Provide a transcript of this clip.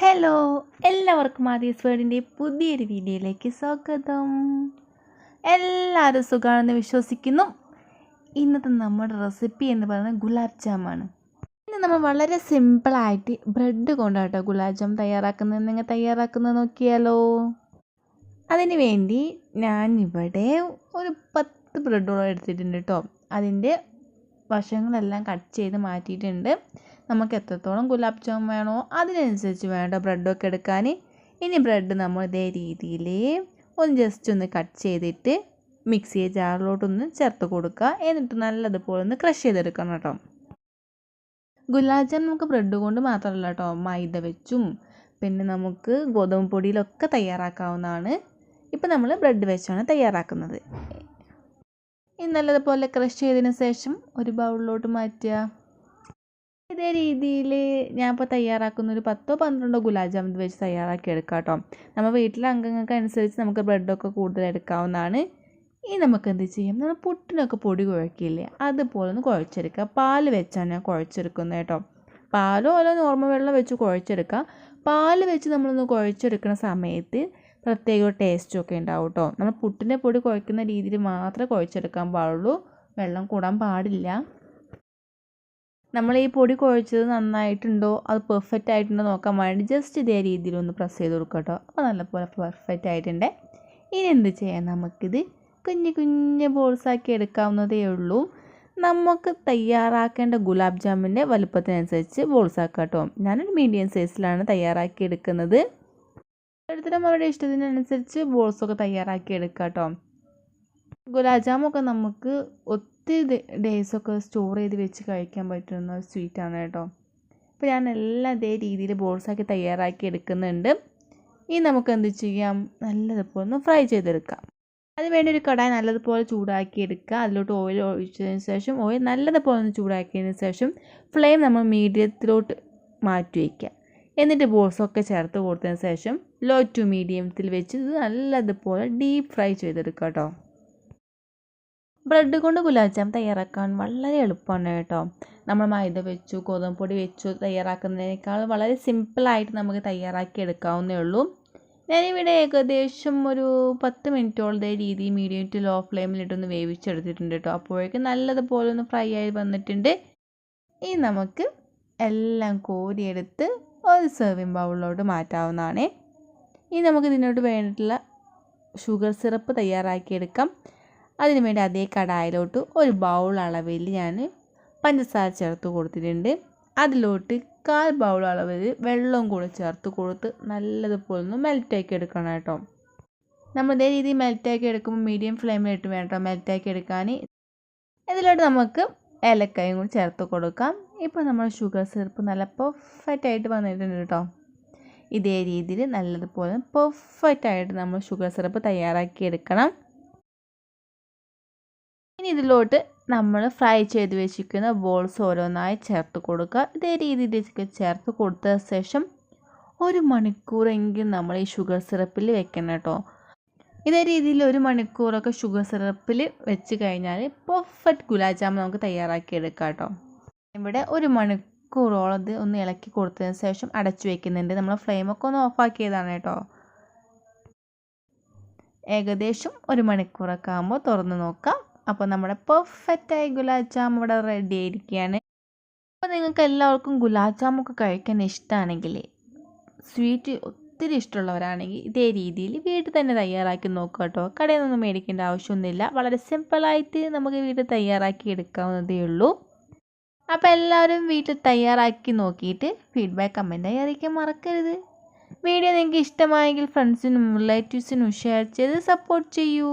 Hello എല്ലാവർക്കും ആദ്യസ് വേർഡിന്റെ പുതിയൊരു വീഡിയോയിലേക്ക് സ്വാഗതം. എല്ലാവരും സുഖമാണെന്ന് വിശ്വസിക്കുന്നു. ഇന്നത്തെ നമ്മുടെ റെസിപ്പി എന്ന് പറയുന്നത് ഗുലാബ് ജാമാണ്. ഇന്ന് നമ്മൾ വളരെ സിമ്പിളായിട്ട് ബ്രെഡ് കൊണ്ടാട്ടോ ഗുലാബ് ജാം തയ്യാറാക്കുന്നത്. നിങ്ങൾ തയ്യാറാക്കുന്നത് നോക്കിയാലോ? അതിന് വേണ്ടി ഞാനിവിടെ ഒരു പത്ത് ബ്രെഡോളം എടുത്തിട്ടുണ്ട് കേട്ടോ. അതിന്റെ വശങ്ങളെല്ലാം കട്ട് ചെയ്ത് മാറ്റിയിട്ടുണ്ട്. നമുക്ക് എത്രത്തോളം ഗുലാബ് ജാം വേണോ അതിനനുസരിച്ച് വേണ്ട ബ്രെഡൊക്കെ എടുക്കാൻ. ഇനി ബ്രെഡ് നമ്മൾ ഇതേ രീതിയിൽ ഒന്ന് ജസ്റ്റ് ഒന്ന് കട്ട് ചെയ്തിട്ട് മിക്സിയെ ജാറിലോട്ടൊന്ന് ചേർത്ത് കൊടുക്കുക. എന്നിട്ട് നല്ലതുപോലെ ഒന്ന് ക്രഷ് ചെയ്തെടുക്കണം കേട്ടോ. ഗുലാബ് ജാം നമുക്ക് ബ്രെഡ് കൊണ്ട് മാത്രമല്ല കേട്ടോ മൈദ വെച്ചും പിന്നെ നമുക്ക് ഗോതമ്പ് പൊടിയിലൊക്കെ തയ്യാറാക്കാവുന്നതാണ്. ഇപ്പം നമ്മൾ ബ്രെഡ് വെച്ചാണ് തയ്യാറാക്കുന്നത്. ഇനി നല്ലതുപോലെ ക്രഷ് ചെയ്തതിന് ശേഷം ഒരു ബൗളിലോട്ട് മാറ്റുക. ഇതേ രീതിയിൽ ഞാൻ ഇപ്പോൾ തയ്യാറാക്കുന്ന ഒരു പത്തോ പന്ത്രണ്ടോ ഗുലാബ് ജാമുൻ വെച്ച് തയ്യാറാക്കി എടുക്കാം കേട്ടോ നമ്മൾ വീട്ടിലെ അംഗങ്ങൾക്ക് അനുസരിച്ച് നമുക്ക് ബ്രെഡൊക്കെ കൂടുതൽ എടുക്കാവുന്നതാണ്. ഇനി നമുക്ക് എന്ത് ചെയ്യാം? നമ്മൾ പുട്ടിനൊക്കെ പൊടി കുഴക്കില്ലേ? അതുപോലെ ഒന്ന് കുഴച്ചെടുക്കുക. പാൽ വെച്ചാണ് ഞാൻ കുഴച്ചെടുക്കുന്നത് കേട്ടോ. പാലോ അല്ല നോർമൽ വെള്ളം വെച്ച് കുഴച്ചെടുക്കുക. പാൽ വെച്ച് നമ്മളൊന്ന് കുഴച്ചെടുക്കുന്ന സമയത്ത് പ്രത്യേക ടേസ്റ്റും ടേസ്റ്റൊക്കെ ഉണ്ടാവും കേട്ടോ. നമ്മൾ പുട്ടിന്റെ പൊടി കുഴക്കുന്ന രീതിയിൽ മാത്രമേ കുഴച്ചെടുക്കാൻ പാടുള്ളൂ. വെള്ളം കൂടാൻ പാടില്ല. നമ്മൾ ഈ പൊടി കുഴച്ചത് നന്നായിട്ടുണ്ടോ? അത് പെർഫെക്റ്റ് ആയിട്ടുണ്ടോ നോക്കാൻ വേണ്ടി ജസ്റ്റ് ഇതേ രീതിയിൽ ഒന്ന് പ്രസ് ചെയ്ത് കൊടുക്കുക കേട്ടോ അപ്പോൾ നല്ലപോലെ പെർഫെക്റ്റ് ആയിട്ടുണ്ട്. ഇനി എന്ത് ചെയ്യാം? നമുക്കിത് കുഞ്ഞു കുഞ്ഞു ബോൾസാക്കി എടുക്കാവുന്നതേ ഉള്ളൂ. നമുക്ക് തയ്യാറാക്കേണ്ട ഗുലാബ് ജാമിന്റെ വലുപ്പത്തിനനുസരിച്ച് ബോൾസ് ആക്കാം കേട്ടോ ഞാനൊരു മീഡിയം സൈസിലാണ് തയ്യാറാക്കി എടുക്കുന്നത്. ഓരോരുത്തരും അവരുടെ ഇഷ്ടത്തിനനുസരിച്ച് ബോൾസൊക്കെ തയ്യാറാക്കി എടുക്കാം കേട്ടോ ഗുലാബ് ജാമൊക്കെ നമുക്ക് ഒത്തിരി ഡേയ്സൊക്കെ സ്റ്റോർ ചെയ്ത് വെച്ച് കഴിക്കാൻ പറ്റുന്ന ഒരു സ്വീറ്റാണ് കേട്ടോ. അപ്പോൾ ഞാൻ എല്ലാം അതേ രീതിയിൽ ബോൾസാക്കി തയ്യാറാക്കി എടുക്കുന്നുണ്ട്. ഇനി നമുക്ക് എന്ത് ചെയ്യാം? നല്ലതുപോലെ ഒന്ന് ഫ്രൈ ചെയ്തെടുക്കാം. അതിനുവേണ്ടി ഒരു കടായി നല്ലതുപോലെ ചൂടാക്കി എടുക്കുക. അതിലോട്ട് ഓയിൽ ഒഴിച്ചതിന് ശേഷം ഓയിൽ നല്ലതുപോലെ ഒന്ന് ചൂടാക്കിയതിന് ശേഷം ഫ്ലെയിം നമ്മൾ മീഡിയത്തിലോട്ട് മാറ്റി വയ്ക്കുക എന്നിട്ട് ബോൾസൊക്കെ ചേർത്ത് കൊടുത്തതിന് ശേഷം ലോ ടു മീഡിയത്തിൽ വെച്ച് ഇത് നല്ലതുപോലെ ഡീപ്പ് ഫ്രൈ ചെയ്തെടുക്കുക കേട്ടോ. ബ്രെഡ് കൊണ്ട് ഗുലാബ് ജാം തയ്യാറാക്കാൻ വളരെ എളുപ്പമാണ് കേട്ടോ. നമ്മൾ മൈദ വെച്ചു ഗോതമ്പ് പൊടി വെച്ചു തയ്യാറാക്കുന്നതിനേക്കാൾ വളരെ സിമ്പിളായിട്ട് നമുക്ക് തയ്യാറാക്കി എടുക്കാവുന്നേ ഉള്ളൂ. ഞാനിവിടെ ഏകദേശം ഒരു പത്ത് മിനിറ്റോളം രീതി മീഡിയം ടു ലോ ഫ്ലെയിമിലിട്ടൊന്ന് വേവിച്ചെടുത്തിട്ടുണ്ട് കേട്ടോ. അപ്പോഴേക്കും നല്ലതുപോലെ ഒന്ന് ഫ്രൈ ആയി വന്നിട്ടുണ്ട്. ഇനി നമുക്ക് എല്ലാം കോരിയെടുത്ത് ഒരു സെർവിങ് ബൗളിലോട്ട് മാറ്റാവുന്നതാണ്. ഇനി നമുക്ക് ഇതിനോട് വേണ്ടിയിട്ടുള്ള ഷുഗർ സിറപ്പ് തയ്യാറാക്കിയെടുക്കാം. അതിന് വേണ്ടി അതേ കടായിലോട്ട് ഒരു ബൗൾ അളവിൽ ഞാൻ പഞ്ചസാര ചേർത്ത് കൊടുത്തിട്ടുണ്ട്. അതിലോട്ട് കാൽ ബൗൾ അളവിൽ വെള്ളവും കൂടെ ചേർത്ത് കൊടുത്ത് നല്ലതുപോലെ ഒന്ന് മെൽറ്റാക്കി എടുക്കണം കേട്ടോ. നമ്മൾ ഇതേ രീതിയിൽ മെൽറ്റാക്കി എടുക്കുമ്പോൾ മീഡിയം ഫ്ലെയിമിലിട്ട് വേണം കേട്ടോ മെൽറ്റാക്കി എടുക്കാൻ. ഇതിലോട്ട് നമുക്ക് ഏലക്കായും കൂടി ചേർത്ത് കൊടുക്കാം. ഇപ്പോൾ നമ്മൾ ഷുഗർ സിറപ്പ് നല്ല പെർഫെക്റ്റ് ആയിട്ട് വന്നിട്ടുണ്ട് കേട്ടോ. ഇതേ രീതിയിൽ നല്ലതുപോലെ പെർഫെക്റ്റ് ആയിട്ട് നമ്മൾ ഷുഗർ സിറപ്പ് തയ്യാറാക്കി എടുക്കണം. ഇനി ഇതിലോട്ട് നമ്മൾ ഫ്രൈ ചെയ്ത് വെച്ചിരിക്കുന്ന ബോൾസ് ഓരോന്നായി ചേർത്ത് കൊടുക്കുക. ഇതേ രീതിയിലേക്ക് ചേർത്ത് കൊടുത്ത ശേഷം ഒരു മണിക്കൂറെങ്കിലും നമ്മൾ ഈ ഷുഗർ സിറപ്പിൽ വെക്കണം കേട്ടോ. ഇതേ രീതിയിൽ ഒരു മണിക്കൂറൊക്കെ ഷുഗർ സിറപ്പിൽ വെച്ച് കഴിഞ്ഞാൽ പെർഫെക്റ്റ് ഗുലാബ് ജാമുൻ നമുക്ക് തയ്യാറാക്കി എടുക്കാം കേട്ടോ. ഇവിടെ ഒരു മണിക്കൂറോളം ഇത് ഒന്ന് ഇളക്കി കൊടുത്തതിന് ശേഷം അടച്ചു വെക്കുന്നുണ്ട്. നമ്മൾ ഫ്ലെയിമൊക്കെ ഒന്ന് ഓഫാക്കിയതാണ് കേട്ടോ. ഏകദേശം ഒരു മണിക്കൂറൊക്കെ ആകുമ്പോൾ തുറന്ന് നോക്കാം. അപ്പോൾ നമ്മുടെ പെർഫെക്റ്റായ ഗുലാബ് ജാം ഇവിടെ റെഡി ആയിരിക്കുകയാണ് അപ്പോൾ നിങ്ങൾക്ക് എല്ലാവർക്കും ഗുലാബ് ജാമൊക്കെ കഴിക്കാൻ ഇഷ്ടമാണെങ്കിൽ സ്വീറ്റ് ഒത്തിരി ഇഷ്ടമുള്ളവരാണെങ്കിൽ ഇതേ രീതിയിൽ വീട്ടിൽ തന്നെ തയ്യാറാക്കി നോക്കുക കേട്ടോ. കടയിൽ നിന്നും മേടിക്കേണ്ട ആവശ്യമൊന്നുമില്ല. വളരെ സിമ്പിളായിട്ട് നമുക്ക് വീട്ടിൽ തയ്യാറാക്കി എടുക്കാവുന്നതേ ഉള്ളൂ. അപ്പോൾ എല്ലാവരും വീട്ടിൽ തയ്യാറാക്കി നോക്കിയിട്ട് ഫീഡ്ബാക്ക് കമന്റായി അറിയിക്കാൻ മറക്കരുത്. വീഡിയോ നിങ്ങൾക്ക് ഇഷ്ടമായെങ്കിൽ ഫ്രണ്ട്സിനും റിലേറ്റീവ്സിനും ഷെയർ ചെയ്ത് സപ്പോർട്ട് ചെയ്യൂ.